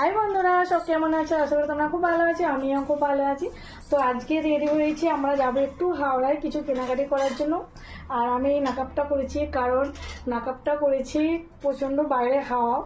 High বন্ধুরা, সব কেমন আছে? আশা করি তোমরা খুব ভালো আছি, আমিও খুব ভালো আছি। তো আজকে রেডি হয়েছি, আমরা যাব একটু হাওড়ায় কিছু কেনাকাটি করার জন্য। আর আমি নাকাপটা করেছি, কারণ নাকাপটা করেছি প্রচণ্ড বাইরে হাওয়া,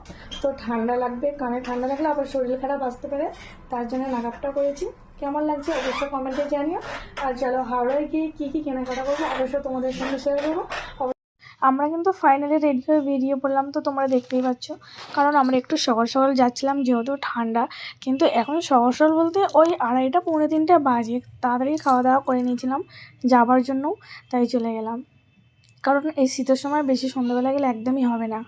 তো ঠান্ডা লাগবে। কানে ঠান্ডা লাগলে আবার শরীর খারাপ আসতে পারে, তার জন্য নাকাপটা করেছি। কেমন লাগছে অবশ্যই কমেন্টে জানিও। আর চলো হাওড়ায় গিয়ে কী কী কেনাকাটা করব, অবশ্যই তোমাদের সঙ্গে শেয়ার করব। আমরা কিন্তু ফাইনালি রেডি হয়ে বেরিয়ে পড়লাম, তো তোমরা দেখতেই পাচ্ছ। কারণ আমরা একটু সকাল সকাল যাচ্ছিলাম, যেহেতু ঠান্ডা। কিন্তু এখন সকাল সকাল বলতে ওই আড়াইটা, পৌনে তিনটা বাজে। তাড়াতাড়ি খাওয়া দাওয়া করে নিয়েছিলাম যাবার জন্য, তাই চলে গেলাম। কারণ এই শীতের সময় বেশি সন্ধ্যাবেলা গেলে একদমই হবে না।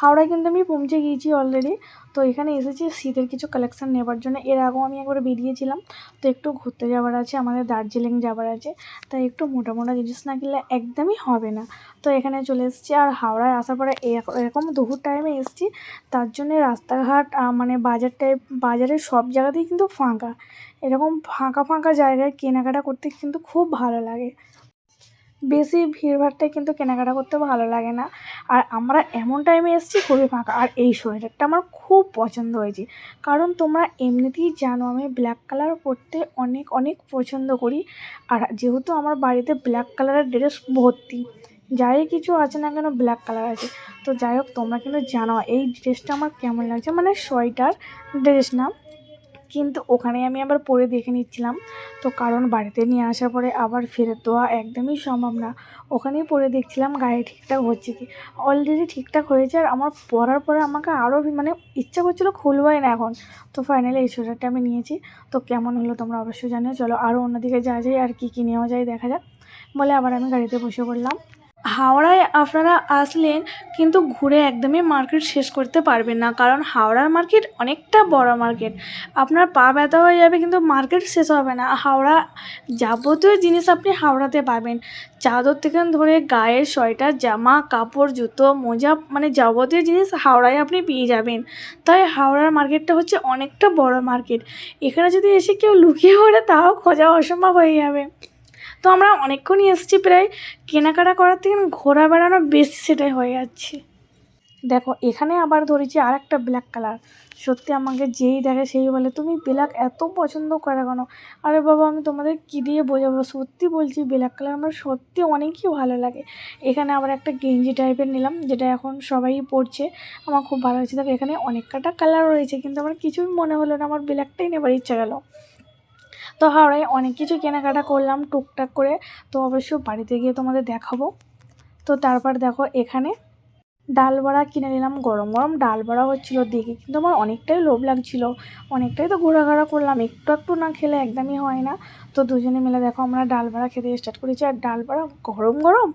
হাওড়ায় কিন্তু আমি পৌঁছে গিয়েছি অলরেডি তো এখানে এসেছি, শীতের কিছু কালেকশান নেবার জন্য। এর আগেও আমি একবার বেরিয়েছিলাম, তো একটু ঘুরতে যাবার আছে, আমাদের দার্জিলিং যাবার আছে, তাই একটু মোটা মোটা জিনিস না কিনলে একদমই হবে না। তো এখানে চলে এসেছি, আর হাওড়ায় আসার পরে এরক- এরকম দুপুর টাইমে এসেছি, তার জন্যে রাস্তাঘাট মানে বাজার টাইপ বাজারের সব জায়গাতেই কিন্তু ফাঁকা। এরকম ফাঁকা ফাঁকা জায়গায় কেনাকাটা করতে কিন্তু খুব ভালো লাগে। বেশি ভিড়ভাড়টায় কিন্তু কেনাকাটা করতে ভালো লাগে না। আর আমরা এমন টাইমে এসেছি, খুবই ফাঁকা। আর এই সোয়েটারটা আমার খুব পছন্দ হয়েছে। কারণ তোমরা এমনিতেই জানো, আমি ব্ল্যাক কালার পরতে অনেক অনেক পছন্দ করি। আর যেহেতু আমার বাড়িতে ব্ল্যাক কালারের ড্রেস ভর্তি, যাই কিছু আছে না কেন ব্ল্যাক কালার আছে। তো যাই হোক, তোমরা কিন্তু জানো, এই ড্রেসটা আমার কেমন লাগছে? মানে সোয়েটার ড্রেস না কিন্তু ওখানে আমি আবার পরে দেখে নিচ্ছিলাম। তো কারণ বাড়িতে নিয়ে আসার পরে আবার ফেরত দেওয়া একদমই সম্ভব না। ওখানেই পরে দেখছিলাম গায়ে ঠিকঠাক হচ্ছে কি। অলরেডি ঠিকঠাক হয়েছে আর আমার পরার পরে আমাকে আরও মানে ইচ্ছা করছিল খুলবই না এখন। তো ফাইনালি এই সোয়েটারটা আমি নিয়েছি। তো কেমন হলো তোমরা অবশ্যই জানিও। চলো আরও অন্যদিকে যা যায় আর কী কী নেওয়া যায় দেখা যাক। বলে আবার আমি গাড়িতে বসে পড়লাম। হাওড়ায় আপনারা আসলেন, কিন্তু ঘুরে একদমই মার্কেট শেষ করতে পারবেন না, কারণ হাওড়ার মার্কেট অনেকটা বড় মার্কেট আপনার পা ব্যথা হয়ে যাবে, কিন্তু মার্কেট শেষ হবে না। হাওড়া যাবতীয় জিনিস আপনি হাওড়াতে পাবেন। চাদর থেকে ধরে গায়ের সোয়েটার, জামা, কাপড়, জুতো, মোজা মানে যাবতীয় জিনিস হাওড়ায় আপনি পেয়ে যাবেন। তাই হাওড়ার মার্কেটটা হচ্ছে অনেকটা বড় মার্কেট এখানে যদি এসে কেউ লুকিয়ে পড়ে, তাও খোঁজা অসম্ভব হয়ে যাবে। তো আমরা অনেকক্ষণই এসেছি প্রায় কেনাকাটা করার থেকে ঘোরা বেড়ানো বেশি সেটাই হয়ে যাচ্ছে। দেখো, এখানে আবার ধরেছি আর একটা ব্ল্যাক কালার সত্যি আমাকে যেই দেখে সেই বলে, তুমি ব্ল্যাক এত পছন্দ করে কেন? আরে বাবা, আমি তোমাদের কী দিয়ে বোঝাবো? সত্যি বলছি ব্ল্যাক কালার আমার সত্যি অনেকই ভালো লাগে। এখানে আবার একটা গেঞ্জি টাইপের নিলাম, যেটা এখন সবাই পরছে। আমার খুব ভালো লাগছে। দেখো, এখানে অনেক কটা কালার রয়েছে, কিন্তু আমার কিছুই মনে হলো না। আমার ব্ল্যাকটাই নেবার ইচ্ছা গেল। তো হাওড়ায় অনেক কিছু কেনাকাটা করলাম টুকটাক করে। তো অবশ্য বাড়িতে গিয়ে তোমাদের দেখাবো। তো তারপর দেখো এখানে ডাল বড়া কিনে নিলাম, গরম গরম ডাল বড়া হচ্ছিল দেখে কিন্তু আমার অনেকটাই লোভ লাগছিল। অনেকটাই তো ঘোরাঘোরা করলাম, একটু একটু না খেলে একদমই হয় না। তো দুজনে মিলে দেখো আমরা ডাল বড়া খেতে স্টার্ট করেছি। আর ডাল বড়া গরম গরম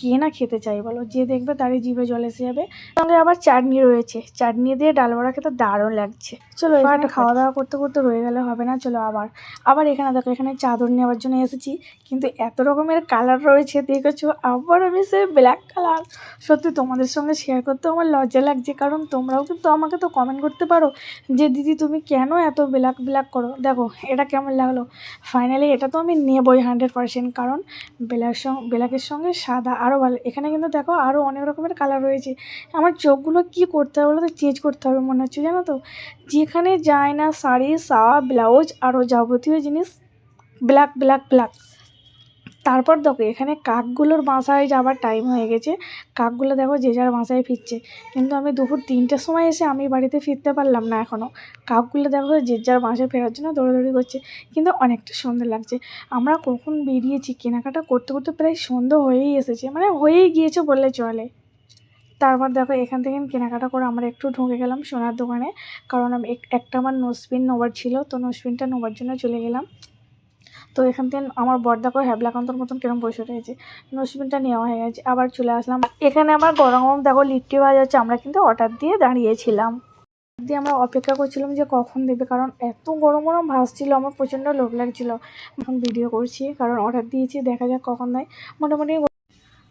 কে না খেতে চাই বলো? যে দেখবে তারই জিভে জল এসে যাবে। সঙ্গে আবার চাটনি রয়েছে। চাটনি দিয়ে ডাল বড়া খেতে দারুণ লাগছে। চলো এখানে খাওয়া দাওয়া করতে করতে রয়ে গেলে হবে না চলো আবার। আবার এখানে দেখো এখানে চাদর নেওয়ার জন্য এসেছি। কিন্তু এত রকমের কালার রয়েছে দেখেছ? আবার আমি সে ব্ল্যাক কালার সত্যি তোমাদের সঙ্গে শেয়ার করতে আমার লজ্জা লাগছে কারণ তোমরাও কিন্তু আমাকে তো কমেন্ট করতে পারো যে দিদি তুমি কেন এত ব্ল্যাক ব্ল্যাক করো? দেখো এটা কেমন লাগল? ফাইনালি এটা তো আমি নেবই হান্ড্রেড পার্সেন্ট কারণ ব্ল্যাক সঙ্গে ব্ল্যাকের সঙ্গে সাদা আরও ভালো। এখানে কিন্তু দেখো আরও অনেক রকমের কালার রয়েছে। আমার চোখগুলো কি করতে হবে বলো তো চেঞ্জ করতে হবে মনে হচ্ছে, জানো তো? যেখানে যায় না শাড়ি সাওয়া ব্লাউজ আরও যাবতীয় জিনিস ব্ল্যাক ব্ল্যাক ব্ল্যাক তারপর দেখো, এখানে কাকগুলোর বাসায় যাবার টাইম হয়ে গেছে। কাকগুলো দেখো, যে যার বাসায় ফিরছে। কিন্তু আমি দুপুর তিনটের সময় এসে আমি বাড়িতে ফিরতে পারলাম না এখনও কাকগুলো দেখো, যে যার বাসায় ফেরার জন্য দৌড়াদৌড়ি করছে। কিন্তু অনেকটা সুন্দর লাগছে। আমরা কখন বেরিয়েছি, কেনাকাটা করতে করতে প্রায় সন্ধ্যা হয়েই এসেছে। মানে হয়েই গিয়েছে বললে চলে। তারপর দেখো, এখান থেকে কেনাকাটা করে আমরা একটু ঢুকে গেলাম সোনার দোকানে। কারণ আমি এক- একটা আমার নোসপিন নোবার ছিল। তো নোসপিনটা নেবার জন্য চলে গেলাম। তো এখান থেকে আমার বর দেখো হ্যাবলাকান্তর মতন কিরম বসে রয়েছে। নোসপিনটা নেওয়া হয়ে গেছে, আবার চলে আসলাম। এখানে আবার গরম গরম দেখো লিট্টি ভাজা হচ্ছে, আমরা কিন্তু অর্ডার দিয়ে দাঁড়িয়েছিলাম। দিয়ে আমরা অপেক্ষা করছিলাম যে কখন দেবে, কারণ এত গরম গরম ভাসছিল, আমার প্রচণ্ড লোভ লাগছিল। এখন ভিডিও করছি, কারণ অর্ডার দিয়েছি, দেখা যাক কখন দেয়। মোটামুটি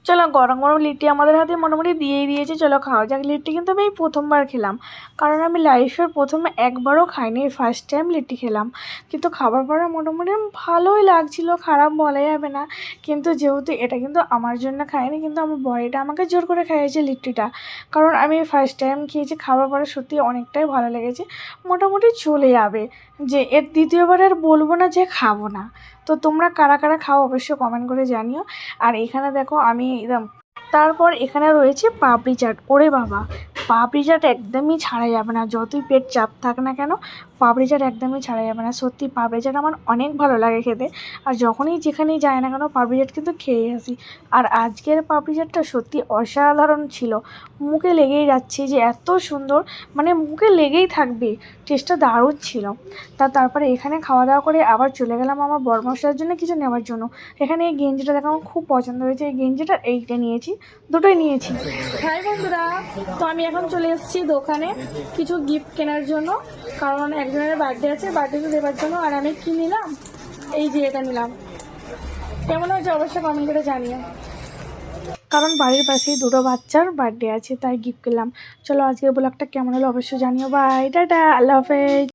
চলো গরম গরম লিট্টি আমাদের হাতে মোটামুটি দিয়েই দিয়েছে, চলো খাওয়া যাক। লিট্টি কিন্তু আমি এই প্রথমবার খেলাম, কারণ আমি লাইফের প্রথমে একবারও খাইনি ফার্স্ট টাইম লিট্টি খেলাম। কিন্তু খাবার পরে মোটামুটি ভালোই লাগছিল, খারাপ বলা যাবে না। কিন্তু যেহেতু এটা কিন্তু আমার জন্য খাইনি, কিন্তু আমার বড়িটা আমাকে জোর করে খাইয়েছে লিট্টিটা। কারণ আমি ফার্স্ট টাইম খেয়েছি, খাবার পরে সত্যি অনেকটাই ভালো লেগেছে। মোটামুটি চলে যাবে, যে এর দ্বিতীয়বার আর বলব না যে খাব না। তো তোমরা কারা কারা খাও অবশ্যই কমেন্ট করে জানিও। আর এখানে দেখো আমি একদম তারপর এখানে রয়েছে পাপড়ি চাট। ওরে বাবা, পাপড়ি চাট একদমই ছাড়া যাবে না। যতই পেট চাপ থাক না কেন পাপড়ি চাট একদমই ছাড়া যাবে না। সত্যি পাপড়ি আমার অনেক ভালো লাগে খেতে। আর যখনই যেখানেই যাই না কেন পাপড়ি চাট কিন্তু খেয়ে আসি। আর আজকের পাপড়ি চাটটা সত্যি অসাধারণ ছিল। মুখে লেগেই যাচ্ছে যে এত সুন্দর মানে মুখে লেগেই থাকবে। টেস্টটা দারুণ ছিল। তা তারপরে এখানে খাওয়া দাওয়া করে আবার চলে গেলাম আমার বরমশার জন্য কিছু নেওয়ার জন্য। এখানে এই গেঞ্জিটা দেখো, আমার খুব পছন্দ হয়েছে। এই গেঞ্জিটা এইটা নিয়েছি, দুটোই নিয়েছি। হ্যাঁ বন্ধুরা, তো আমি এখন চলে এসেছি দোকানে কিছু গিফট কেনার জন্য। কারণ একজনের বার্থডে আছে বার্থডে দেওয়ার জন্য, আর আমি কি নিলাম? এই যে এটা নিলাম। কেমন হয়েছে অবশ্যই কমেন্ট করে জানিও। কারণ বাড়ির পাশেই দুটো বাচ্চার বার্থডে আছে, তাই গিফট করলাম চলো আজকের ব্লগটা কেমন হলো অবশ্যই জানিও। বাই টাটা, আল্লাহ হাফেজ।